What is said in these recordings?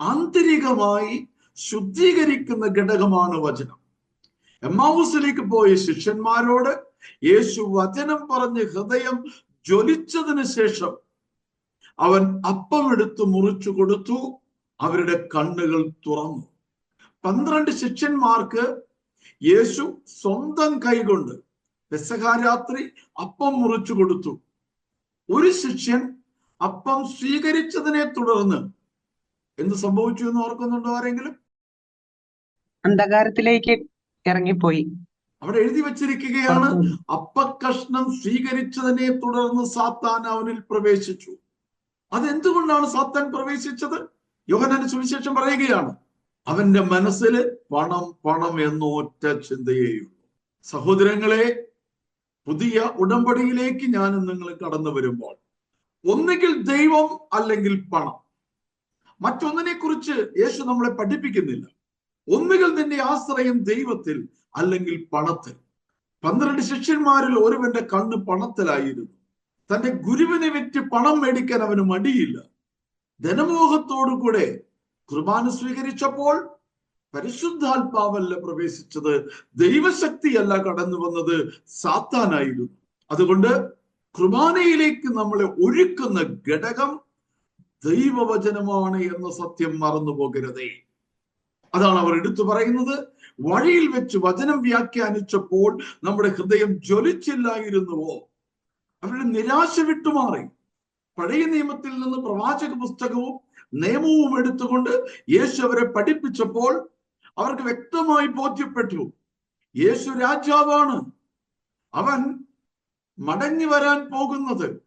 ആന്തരികമായി ശുദ്ധീകരിക്കുന്ന ഘടകമാണ് വചനം. എമ്മാവൂസിലേക്ക് പോയ ശിഷ്യന്മാരോട് യേശു വചനം പറഞ്ഞ് ഹൃദയം ജ്വലിച്ചതിന് ശേഷം അവൻ അപ്പം എടുത്ത് മുറിച്ചു കൊടുത്തു അവരുടെ കണ്ണുകൾ തുറന്നു. പന്ത്രണ്ട് ശിഷ്യന്മാർക്ക് യേശു സ്വന്തം കൈകൊണ്ട് പെസഹാരാത്രി അപ്പം മുറിച്ചു കൊടുത്തു. ഒരു ശിഷ്യൻ അപ്പം സ്വീകരിച്ചതിനെ തുടർന്ന് എന്ത് സംഭവിച്ചു എന്ന് ഓർക്കുന്നുണ്ടോ ആരെങ്കിലും? അന്ധകാരത്തിലേക്ക് ഇറങ്ങിപ്പോയി. അവിടെ എഴുതി വച്ചിരിക്കുകയാണ് അപ്പക്കഷ്ണം സ്വീകരിച്ചതിനെ തുടർന്ന് സാത്താൻ അവനിൽ പ്രവേശിച്ചു. അതെന്തുകൊണ്ടാണ് സാത്താൻ പ്രവേശിച്ചത്? യോഹനാന്റെ സുവിശേഷം പറയുകയാണ് അവന്റെ മനസ്സിൽ പണം പണം എന്നൊറ്റ ചിന്തയേയുള്ളൂ. സഹോദരങ്ങളെ പുതിയ ഉടമ്പടിയിലേക്ക് ഞാനും നിങ്ങൾ കടന്നു വരുമ്പോൾ ഒന്നുകിൽ ദൈവം അല്ലെങ്കിൽ പണം. മറ്റൊന്നിനെ കുറിച്ച് യേശു നമ്മളെ പഠിപ്പിക്കുന്നില്ല. ഒന്നുകിൽ നിന്റെ ആശ്രയം ദൈവത്തിൽ അല്ലെങ്കിൽ പണത്തിൽ. പന്ത്രണ്ട് ശിഷ്യന്മാരിൽ ഒരുവന്റെ കണ്ണ് പണത്തിലായിരുന്നു. തന്റെ ഗുരുവിനെ വിറ്റ് പണം മേടിക്കാൻ അവന് മടിയില്ല. ധനമോഹത്തോടു കൂടെ കുർബാന സ്വീകരിച്ചപ്പോൾ പരിശുദ്ധാത്മാവല്ല പ്രവേശിച്ചത്. ദൈവശക്തിയല്ല കടന്നു വന്നത് സാത്താനായിരുന്നു. അതുകൊണ്ട് കുർബാനയിലേക്ക് നമ്മളെ ഒഴുക്കുന്ന ഘടകം ദൈവവചനമാണ് എന്ന സത്യം മറന്നു പോകരുതേ. അതാണ് അവർ എടുത്തു പറയുന്നത്. വഴിയിൽ വെച്ച് വചനം വ്യാഖ്യാനിച്ചപ്പോൾ നമ്മുടെ ഹൃദയം ജ്വലിച്ചില്ലായിരുന്നുവോ? അവരുടെ നിരാശ വിട്ടുമാറി. പഴയ നിയമത്തിൽ നിന്ന് പ്രവാചക പുസ്തകവും നിയമവും എടുത്തുകൊണ്ട് യേശു അവരെ പഠിപ്പിച്ചപ്പോൾ അവർക്ക് വ്യക്തമായി ബോധ്യപ്പെട്ടു. യേശു രാജാവാണ്. അവൻ മടങ്ങി വരാൻ പോകുന്നത്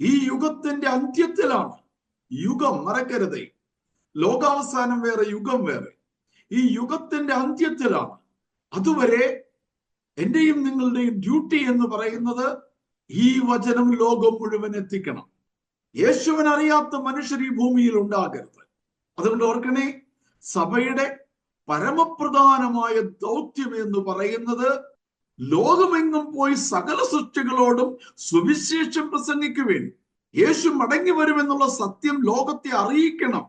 ഈ യുഗത്തിന്റെ അന്ത്യത്തിലാണ്. യുഗം മറക്കരുതേ. ലോകാവസാനം വേറെ യുഗം വേറെ. ഈ യുഗത്തിന്റെ അന്ത്യത്തിലാണ്. അതുവരെ എന്റെയും നിങ്ങളുടെയും ഡ്യൂട്ടി എന്ന് പറയുന്നത് ഈ വചനം ലോകം മുഴുവൻ എത്തിക്കണം. യേശുവൻ അറിയാത്ത മനുഷ്യർ ഈ ഭൂമിയിൽ ഉണ്ടാകരുത്. അതുകൊണ്ട് ഓർക്കണേ സഭയുടെ പരമപ്രധാനമായ ദൗത്യം എന്ന് പറയുന്നത് ലോകമെങ്ങും പോയി സകല സൃഷ്ടികളോടും സുവിശേഷം പ്രസംഗിക്കുവേൻ യേശു മടങ്ങി വരുമെന്നുള്ള സത്യം ലോകത്തെ അറിയിക്കണം.